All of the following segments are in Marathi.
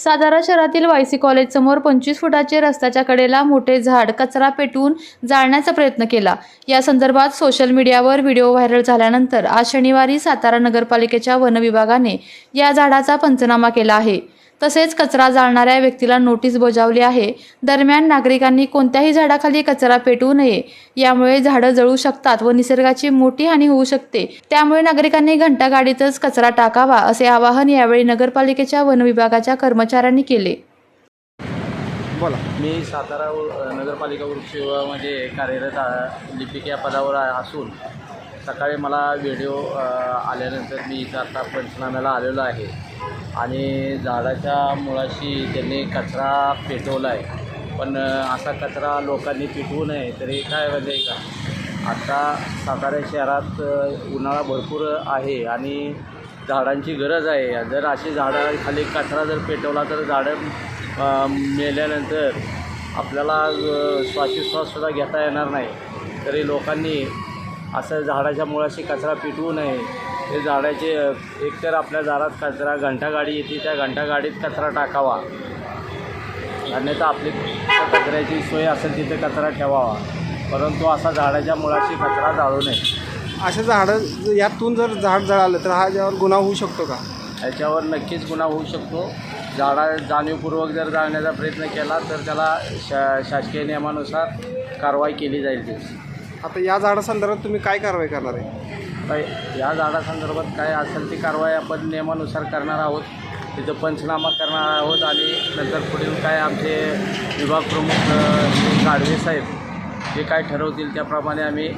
सातारा शहरातील वायसी कॉलेज समोर पंचवीस फुटाचे रस्त्याच्या कडेला मोठे झाड कचरा पेटवून जाळण्याचा प्रयत्न केला. या संदर्भात सोशल मीडियावर व्हिडिओ व्हायरल झाल्यानंतर आज शनिवारी सातारा नगरपालिकेच्या वन विभागाने या झाडाचा पंचनामा केला आहे. तसेच कचरा जाळणाऱ्या व्यक्तीला नोटीस बजावली आहे. दरम्यान नागरिकांनी कोणत्याही झाडाखाली कचरा पेटवू नये. यामुळे झाडं जळू शकतात व निसर्गाची मोठी हानी होऊ शकते. त्यामुळे नागरिकांनी घंटागाडीतच कचरा टाकावा असे आवाहन यावेळी नगरपालिकेच्या वन विभागाच्या कर्मचाऱ्यांनी केले. बोला. मी सातारा नगरपालिका वृक्ष विभागामध्ये कार्यरत लिपिक या पदावर असून सकाळी मला व्हिडिओ आल्यानंतर मी इथं आता पंचनाम्याला आलेलो आहे. आणि झाडाच्या मुळाशी त्यांनी कचरा पेटवला आहे पण असा कचरा लोकांनी पेटवू नये तरी काय म्हणजे का? आता सातारा शहरात उन्हाळा भरपूर आहे आणि झाडांची गरज आहे. जर अशी झाडाखाली कचरा जर पेटवला तर झाडं मेल्यानंतर आपल्याला श्वासोच्छ्वाससुद्धा घेता येणार नाही. तरी लोकांनी असं झाडाच्या मुळाशी कचरा पिटवू नये. ते झाडाचे एकतर आपल्या दारात कचरा घंटागाडी येते त्या घंटागाडीत कचरा टाकावा. अन्यथा आपली कचऱ्याची सोय असेल तिथे कचरा ठेवावा. परंतु असा झाडाच्या मुळाशी कचरा जाळू नये. अशा झाडं यातून जर झाड जळालं तर हा याच्यावर गुन्हा होऊ शकतो का? याच्यावर नक्कीच गुन्हा होऊ शकतो. झाडा जाणीवपूर्वक जर जाळण्याचा प्रयत्न केला तर त्याला शा शासकीय नियमानुसार कारवाई केली जाईल. आता या झाडासंदर्भात तुम्ही काय कारवाई करणार आहे? आता या झाडासंदर्भात काय असेल ती कारवाई आपण नियमानुसार करणार आहोत. तिथं पंचनामा करणार आहोत आणि नंतर पुढील काय आमचे विभाग प्रमुख गाडवे साहेब जे काय ठरवतील त्याप्रमाणे आम्ही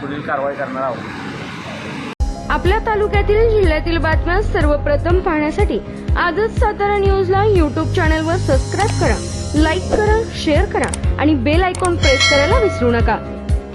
पुढील कारवाई करणार आहोत. आपल्या तालुक्यातील जिल्ह्यातील बातम्या सर्वप्रथम पाहण्यासाठी आजच सातारा न्यूजला यूट्यूब चॅनलवर सबस्क्राईब करा लाईक करा शेअर करा आणि बेल आयकॉन प्रेस करायला विसरू नका.